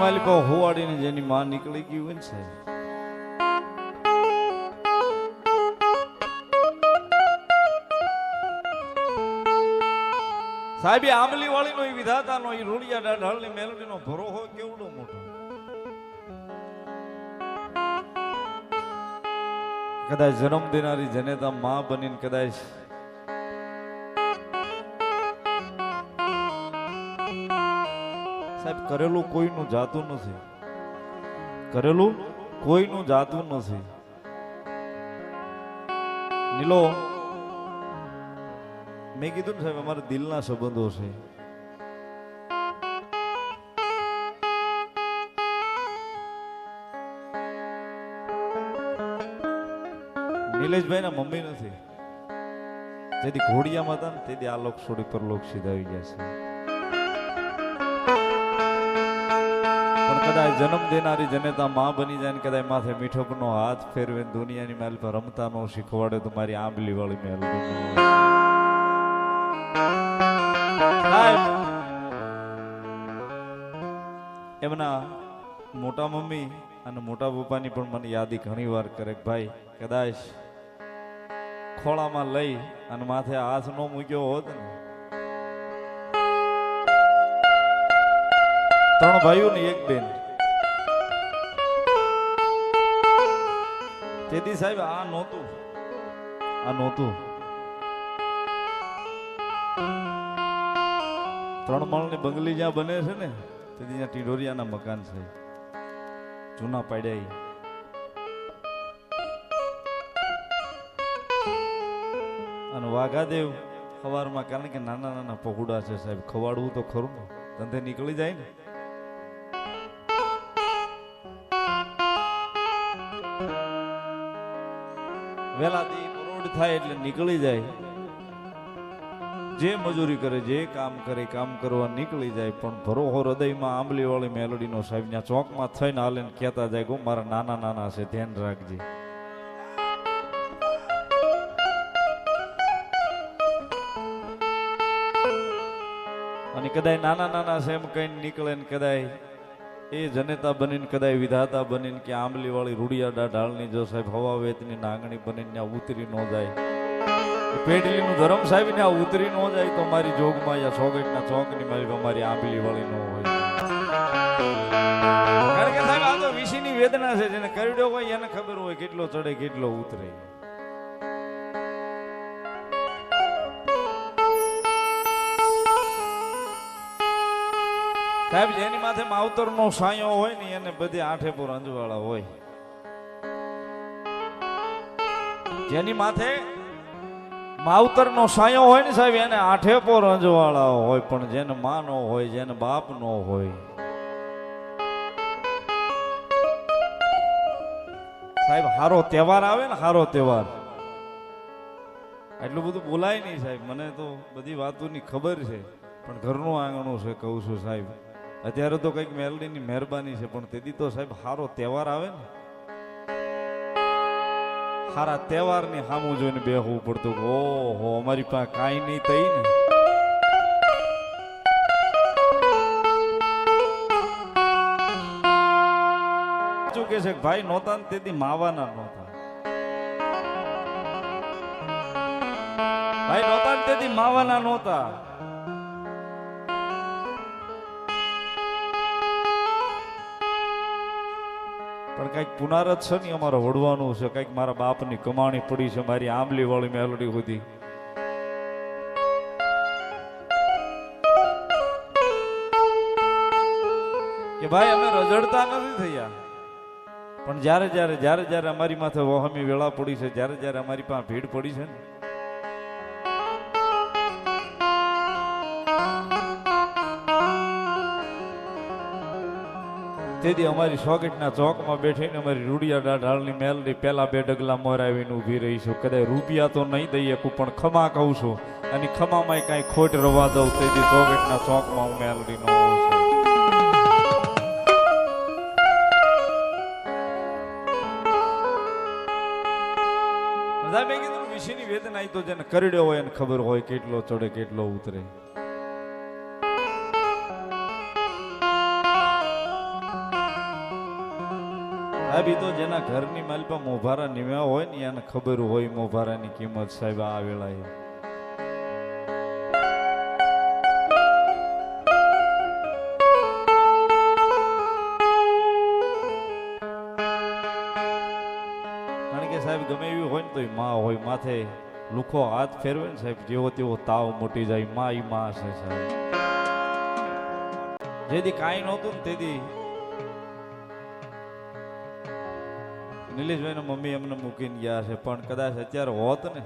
માલિકો હોવાડીને જેની માં નીકળી હોય ને સાહેબ. એ આંબલી વાળીનો એ વિધાતાનો, એ રૂડિયા ડાઢાળની મેલડીનો ભરોહો કેવડો મોટો? કદાચ જન્મ દેનારી જનેતા માં બનીને કદાચ કરેલું કોઈનું જાતું નથી. કરેલું કોઈનું જાતું નથી. નીલો, મેં કીધું ને સાહેબ, અમારા દિલના સંબંધો છે. નિલેશભાઈ ના મમ્મી નથી. જેથી ઘોડિયામાં હતા ને, તેથી આ લોક છોડી પર લોક સીધા આવી ગયા છે. પણ કદાચ જન્મ દેનારી જનેતા માં બની જાય ને કદાચ માથે મીઠપનો હાથ ફેરવે દુનિયાની મેલ પર રમતા નો શીખવાડે તો મારી આંબલી વાળી મેલ. એમના મોટા મમ્મી અને મોટા પપ્પાની પણ મને યાદી ઘણી વાર કરે ભાઈ, કદાચ ખોળામાં લઈ અને માથે હાથ નો મૂક્યો હોત ને ત્રણ ભાઈઓ ને એક બેન. તેથી સાહેબ, આ નહોતું. આ નહોતું. ત્રણ માળની બંગલી જ્યાં બને છે ને તેથી ત્યાં ટીડોરિયાના મકાન છે. જૂના પાડ્યા. અને વાઘાદેવ સવારમાં કારણ કે નાના નાના પગુડા છે સાહેબ, ખવાડવું તો ખરું ને ધંધે નીકળી જાય ને. વેલાથી પરોઢ થાય એટલે નીકળી જાય. જે મજૂરી કરે, જે કામ કરે, કામ કરવા નીકળી જાય. પણ ભરોહો હૃદયમાં આંબલી મેલડીનો સાહેબ ત્યાં ચોકમાં થઈને હાલે કહેતા જાય ગો મારા નાના નાના છે, ધ્યાન રાખજે. અને કદાચ નાના નાના છે એમ કઈ નીકળે ને કદાચ એ જનેતા બનીને કદાચ વિધાતા બનીને કે આંબલી વાળી રૂડિયાડા ઢાળની જો સાહેબ હવા વેતની નાંગણી બનીને ત્યાં ઉતરી ન જાય. પેઢલીનું ધરમ સાહેબ ને આ ઉતરી ન જાય તો મારી જોગમાં યા સોગટના ચોકની મારી અમારી આંબલી વાળી ન હોય. કારણ કે સાહેબ આ તો વિશીની વેદના છે, જેને કરડ્યો હોય એને ખબર હોય કેટલો ચડે, કેટલો ઉતરે. સાહેબ, જેની માથે માવતર નો સાયો હોય ને, એને બધી આઠે પૂર અંજવાળા હોય. જેની માથે માવતર નો સાયો હોય ને સાહેબ, એને આઠે પોર અંજવાળા હોય, પણ જેને માં નો હોય, જેને બાપ નો હોય. સાહેબ, હારો તહેવાર આવે ને, હારો તહેવાર. એટલું બધું બોલાય નહીં સાહેબ, મને તો બધી વાતોની ખબર છે, પણ ઘરનું આંગણું છે, કહું છું સાહેબ. અત્યારે તો કંઈક મેલડીની મહેરબાની છે, પણ તેથી તો સાહેબ સારો તહેવાર આવે ને. સારા તહેવારની સામું જોઈને બેહવું પડતું. ઓ હો અમારી પાસે કાંઈ નહીં થઈ ને. કે છે ભાઈ નહોતા ને તેથી માવાના નહોતા. ભાઈ નહોતા ને તેથી માવાના નહોતા. પણ કંઈક પુનારત છે ને અમારે વડવાનું છે, કંઈક મારા બાપની કમાણી પડી છે, મારી આંબલી મેલડી સુધી. કે ભાઈ, અમે રજડતા નથી થયા. પણ જ્યારે જ્યારે જ્યારે જ્યારે અમારી માથે વહમી વેળા પડી છે, જ્યારે જ્યારે અમારી પાસે ભીડ પડી છે ને તેથી અમારી સોકેટના ચોકમાં બેઠીને અમારી રૂડિયા ઢાળની મેલડી પહેલા બે ડગલા મોર આવીને ઊભી રહી છું. કદાચ રૂપિયા તો નહીં દઈએ કું, પણ ખમા કહું છું. અને ખમામાં કાંઈ ખોટ રવા દઉં તેથી સોકેટના ચોકમાં હું મેલડી નો મેં કીધું વિશેની વેદના તો જેને કરડ્યો હોય એને ખબર હોય કેટલો ચડે, કેટલો ઉતરે. સાહેબ તો જેના ઘરની માલપા મોભારા નિમ્યા હોય ને, એને ખબર હોય મોભારાની કિંમત સાહેબ, આ વેળાએ. કારણ કે સાહેબ, ગમે એવી હોય ને તો માં હોય, માથે લુખો હાથ ફેરવે ને સાહેબ, જેવો તેવો તાવ મોટી જાય, માં એ માં છે સાહેબ. જેથી કાંઈ નહોતું ને તેથી નિલેશભાઈ મમ્મી એમને મૂકીને ગયા છે પણ કદાચ અત્યારે હોત ને